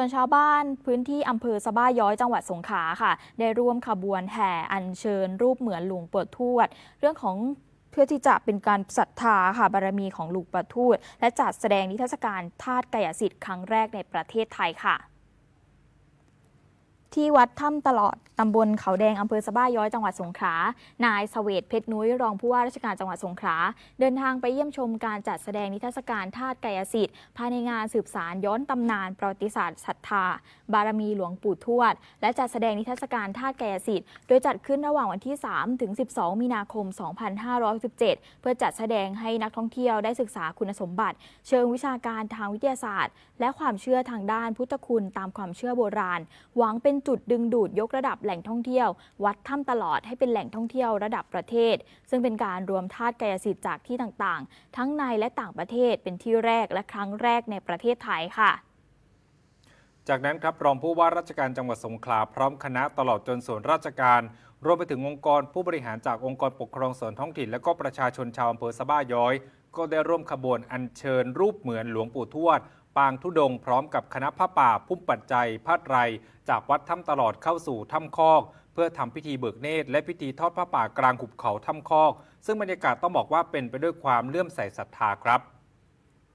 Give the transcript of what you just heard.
ส่วนชาวบ้านพื้นที่อำเภอสะบ้าย้อยจังหวัดสงขลาค่ะ ได้ร่วมขบวนแห่อัญเชิญรูปเหมือนหลวงปู่ทวด เรื่องของเพื่อที่จะเป็นการศรัทธาค่ะบารมีของหลวงปู่ทวด และจัดแสดงนิทรรศการธาตุกายสิทธิ์ครั้งแรกในประเทศไทยค่ะ ที่วัดถ้ำตลอดตำบลเขาแดงอำเภอสะบ้าย้อยจังหวัดสงขลานายเสวตเพชรนุ้ยรองผู้ว่าราชการจังหวัดสงขลาเดินทางไปเยี่ยมชมการจัดแสดงนิทรรศการธาตุกายสิทธิ์ภายในงานสืบสารย้อนตำนานประวัติศาสตร์ศรัทธา บารมีหลวงปู่ทวด และจัดแสดงนิทรรศการธาตุกายสิทธิ์โดยจัดขึ้นระหว่างวันที่ 3 ถึง 12 มีนาคม 2517 เพื่อจัดแสดงให้นักท่องเที่ยวได้ศึกษาคุณสมบัติ เชิงวิชาการทางวิทยาศาสตร์ และความเชื่อทางด้านพุทธคุณตามความเชื่อโบราณ หวังเป็นจุดดึงดูดยกระดับแหล่งท่องเที่ยว วัดถ้ำตลอดให้เป็นแหล่งท่องเที่ยวระดับประเทศ ซึ่งเป็นการรวมธาตุกายสิทธิ์จากที่ต่างๆ ทั้งในและต่างประเทศเป็นที่แรกและครั้งแรกในประเทศไทยค่ะจากนั้นครับรองผู้ว่าราชการจังหวัดสงขลาพร้อมคณะตลอดจนส่วนราชการ รวมไปถึงองค์กรผู้บริหารจากองค์กรปกครองส่วนท้องถิ่น และก็ประชาชนชาวอำเภอสะบ้าย้อย ก็ได้ร่วมขบวนอัญเชิญรูปเหมือนหลวงปู่ทวด ปางทุดงพร้อมกับคณะผ้าป่าพุ่มปัจจัยผาดไร จากวัดถ้ำตลอดเข้าสู่ถ้ำคอก เพื่อทำพิธีเบิกเนตรและพิธีทอดผ้าป่ากลางหุบเขาถ้ำคอก ซึ่งบรรยากาศต้องบอกว่าเป็นไปด้วยความเลื่อมใสศรัทธาครับ